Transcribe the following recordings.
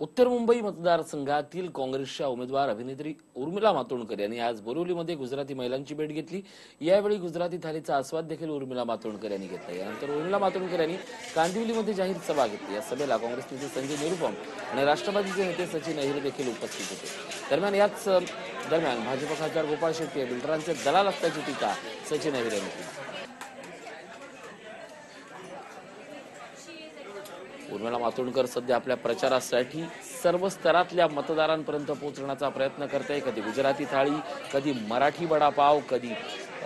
उत्तर मुंबई मतदारसंघातील काँग्रेसच्या उमेदवार अभिनेत्री उर्मिला मातोंडकर यांनी आज बोरिवलीमध्ये गुजराती महिलांची भेट घेतली. यावेळी गुजराती थालीचा आस्वाद देखील उर्मिला मातोंडकर यांनी घेतला. यानंतर उर्मिला मातोंडकर यांनी कांदिवलीमध्ये जाहीर सभा घेतली. या सभेला काँग्रेस नेते संजय निरुपम आणि राष्ट्रवादीचे नेते सचिन अहिर देखील उपस्थित होते. दरम्यान याच दरम्यान भाजप खासदार गोपाळ शेट्टी या बिल्डरांचे दलाल असल्याची टीका सचिन अहिर यांनी केली. उर्मिला मातोंडकर सध्या आपल्या प्रचारासाठी सर्व स्तरातल्या मतदारांपर्यंत पोहोचण्याचा प्रयत्न करते कधी गुजराती थाळी कधी मराठी वडापाव कधी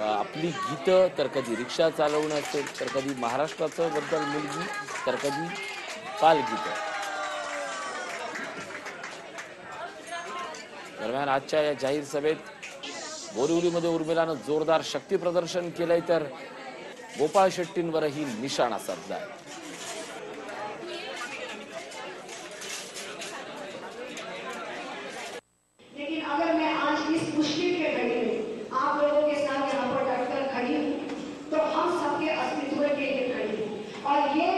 आपली गीतं तर कधी रिक्षा चालवणं असेल तर कधी महाराष्ट्राचं बद्दल मुलगी तर कधी बालगीतं. दरम्यान आजच्या या जाहीर सभेत बोरिवलीमध्ये उर्मिलानं जोरदार शक्ती प्रदर्शन केलंय तर गोपाळ शेट्टींवरही निशाणा साधलाय लेकिन अगर मैं आज इस मुश्किल के घड़ी में आप लोगों के साथ यहाँ पर डटकर खड़ी हूँ तो हम सबके अस्तित्व के लिए खड़ी हूँ और ये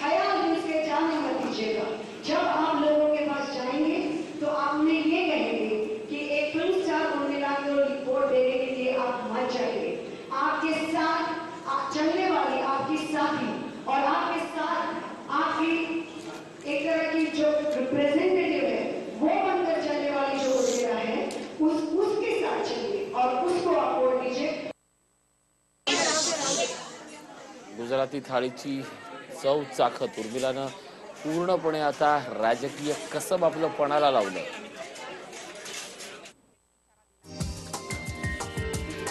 ख्याल दिल से जाने मत दीजिएगा जब आप लोगों के पास जाएंगे तो आपने ये कहेंगे कि एक फिल्म स्टार उर्मिला को रिपोर्ट देने के लिए आप मत जाएंगे आपके साथ आप चलने वाली आपकी साथी और आपके साथ आपकी एक तरह की जो रिप्रेजेंटेटिव है वो बनकर चलने वाली जो वगैरह है उस उसके साथ चलिए और उसको आप वोट दीजिए। गुजराती थाळीची चव चाखत उर्मिलानं पूर्णपणे आता राजकीय कसब आपलं पणाला लावलं.